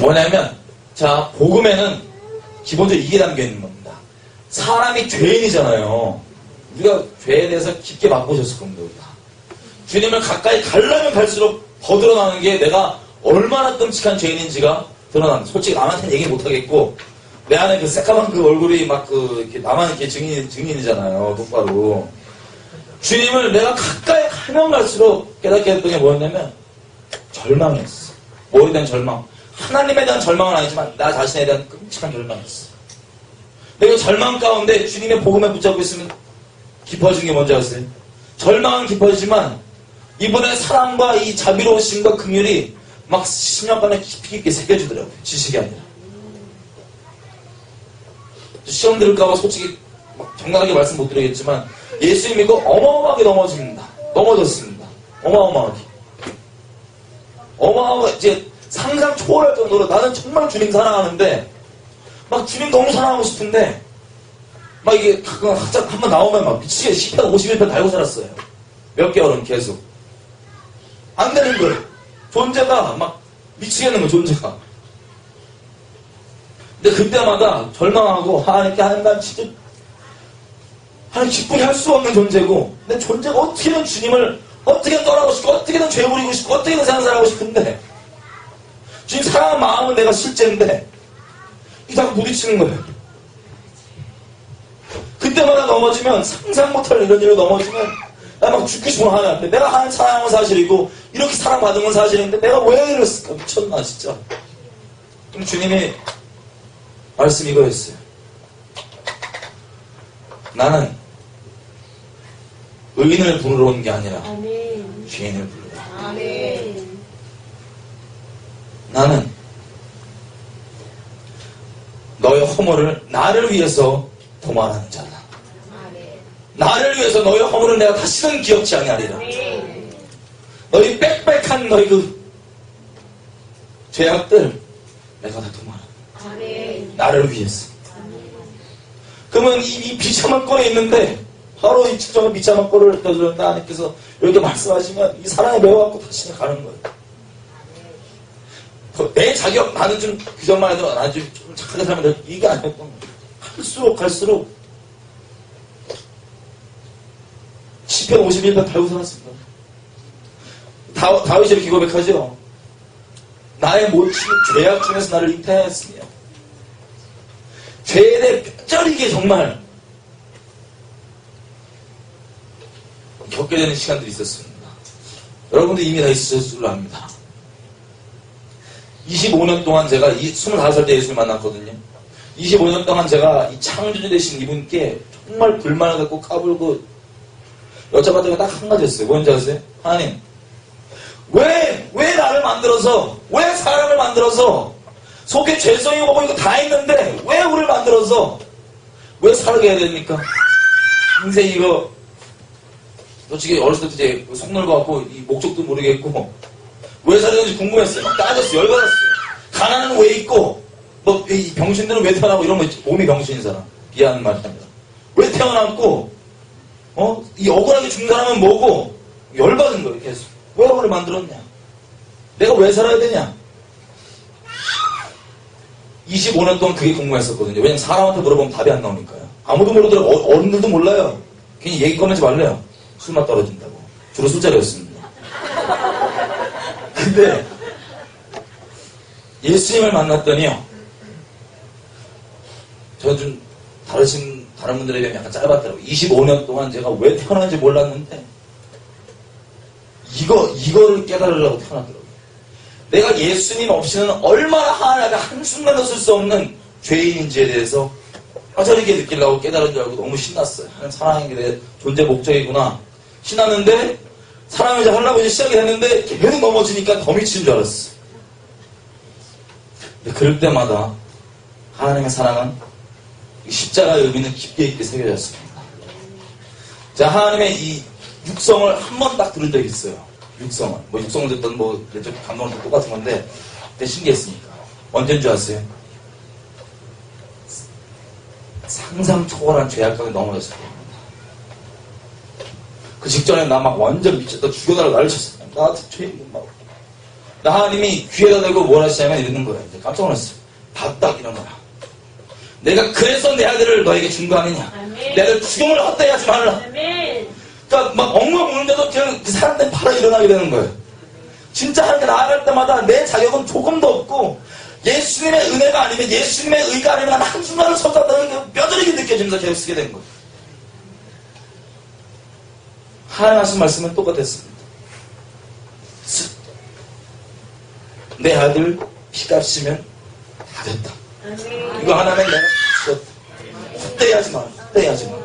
뭐냐면, 자, 복음에는 기본적으로 이게 담겨 있는 겁니다. 사람이 죄인이잖아요. 우리가 죄에 대해서 깊게 맛보셨을 겁니다, 우리가. 주님을 가까이 가려면 갈수록 더 드러나는 게 내가 얼마나 끔찍한 죄인인지가 드러난다. 솔직히 남한테는 얘기 못 하겠고, 내 안에 그 새까만 그 얼굴이 막 그, 이렇게 나만 이렇게 증인, 증인이잖아요, 똑바로. 주님을 내가 가까이 가면 갈수록 깨닫게 됐던 게 뭐였냐면, 절망이었어. 뭐에 대한 절망? 하나님에 대한 절망은 아니지만, 나 자신에 대한 끔찍한 절망이었어. 내가 절망 가운데 주님의 복음에 붙잡고 있으면 깊어지는 게 뭔지 아세요? 절망은 깊어지지만, 이번에 사랑과 이 자비로우심과 긍휼이 막 10년간에 깊이 깊게 새겨지더라고요. 지식이 아니라. 시험 들을까봐 솔직히 막 정당하게 말씀 못 드리겠지만 예수 믿고 어마어마하게 넘어집니다. 넘어졌습니다. 어마어마하게. 어마어마하게 이제 상상 초월할 정도로 나는 정말 주님 사랑하는데 막 주님 너무 사랑하고 싶은데 막 이게 가끔 학작 한번 나오면 막 미치게 10편 51편 달고 살았어요. 몇 개월은 계속. 안 되는 거예요. 존재가 막 미치겠는 거예요, 존재가. 근데 그때마다 절망하고 하나님께 하나님 난 진짜 하나님 기쁘게 할 수 없는 존재고 내 존재가 어떻게든 주님을 어떻게든 떠나고 싶고 어떻게든 죄 부리고 싶고 어떻게든 세상 살아가고 싶은데 주님 사랑하는 마음은 내가 실제인데 이 자꾸 부딪히는 거예요. 그때마다 넘어지면 상상 못할 이런 일로 넘어지면 나 막 죽고 싶어 하나님한테 내가 하나님 사랑하는 사실이고 이렇게 사랑받은 건 사실인데 내가 왜 이랬을까 미쳤나 진짜 그럼 주님이 말씀 이거였어요. 나는 의인을 부르러 온 게 아니라. 죄인을 부르러. 아멘. 나는 너의 허물을 나를 위해서 도말하는 자다. 나를 위해서 너의 허물을 내가 다시는 기억지 아니하리라. 너희 빽빽한 너희 그 죄악들 내가 다. 아멘. 나를 위해서. 그러면 이, 이 비참한 꼴에 있는데 바로 이 측정한 비참한 꼴을 떠들었는데 하나님께서 이렇게 말씀하시면 이 사랑에 매워갖고 다시는 가는 거예요. 그내 자격 나는 좀 그전만 해도 나는 좀, 좀 착하게 살면 돼 이게 아니었던 거예요. 갈수록 갈수록 10편 51편 달고 살았습니다. 다, 다윗이 이렇게 고백하죠. 나의 모든 죄악 중에서 나를 잉태하였으며 죄에 대해 뼈저리게 정말 겪게 되는 시간들이 있었습니다. 여러분도 이미 다 있으셨을 줄 압니다. 25년 동안 제가 이 25살 때 예수를 만났거든요. 25년 동안 제가 이 창조주 되신 이분께 정말 불만을 갖고 까불고 여쭤봤던 게 딱 한 가지였어요. 뭔지 아세요? 하나님, 왜, 왜 나를 만들어서, 왜 사람을 만들어서, 속에 죄성이 오고 이거 다 있는데, 왜 우리를 만들어서, 왜 살게 해야 됩니까? 인생 이거, 솔직히 어렸을 때 이제 속 넓어갖고, 이 목적도 모르겠고, 왜 살았는지 궁금했어요. 막 따졌어요. 열받았어요. 가난은 왜 있고, 뭐, 이 병신들은 왜 태어나고 이런 거 있지. 몸이 병신인 사람. 말이 아니라. 왜 태어났고, 어? 이 억울하게 죽는 사람은 뭐고, 열받은 거예요, 계속. 왜 우리를 만들었냐? 내가 왜 살아야 되냐? 25년 동안 그게 궁금했었거든요. 왜냐면 사람한테 물어보면 답이 안 나오니까요. 아무도 모르더라고. 어- 어른들도 몰라요. 괜히 얘기 꺼내지 말래요. 술맛 떨어진다고. 주로 술자리였습니다. 근데 예수님을 만났더니요. 저는 좀 다르신 다른 분들에 비하면 약간 짧았더라고요. 25년 동안 제가 왜 태어났는지 몰랐는데 이거 이거를 깨달으려고 태어났더라고요. 내가 예수님 없이는 얼마나 하나님의 한순간도 쓸 수 없는 죄인인지에 대해서 빠져리게 느끼려고 깨달은 줄 알고 너무 신났어요. 하나님 사랑하는 게 내 존재 목적이구나. 신났는데 사랑을 이제 하려고 이제 시작이 됐는데 계속 넘어지니까 더 미치는 줄 알았어. 그럴 때마다 하나님의 사랑은 이 십자가의 의미는 깊게 있게 새겨졌습니다. 자, 하나님의 이 육성을 한 번 딱 들은 적이 있어요. 육성을. 뭐 육성을 듣던 뭐 내적 듣고 똑같은 건데 그때 신기했으니까. 언제인 줄 아세요? 상상 초월한 죄악감에 넘어졌을 겁니다. 그 직전에 나 막 완전 미쳤다 죽여달라고 난리 쳤어요. 나한테 죄인 막나 하나님이 귀에다 대고 뭘 하시냐면 이러는 거예요. 깜짝 놀랐어요. 봤다 이런 거야. 내가 그래서 내 아들을 너에게 준 거 아니냐. 아멘. 내 아들 죽음을 헛되이 하지 말라. 아멘. 그러니까 막 엉엉 우는데도 그냥 그 사람들 바로 일어나게 되는 거예요. 진짜 하나님께 나아갈 때마다 내 자격은 조금도 없고 예수님의 은혜가 아니면 예수님의 의가 아니면 난 한순간을 섰다는 게 뼈저리게 느껴지면서 계속 쓰게 된 거예요. 하나님 하신 말씀은 똑같았습니다. 쓱. 내 아들 피값이면 다 됐다. 이거 하나는 내가 죽었다. 헛되이 하지 마. 헛되이 하지 마.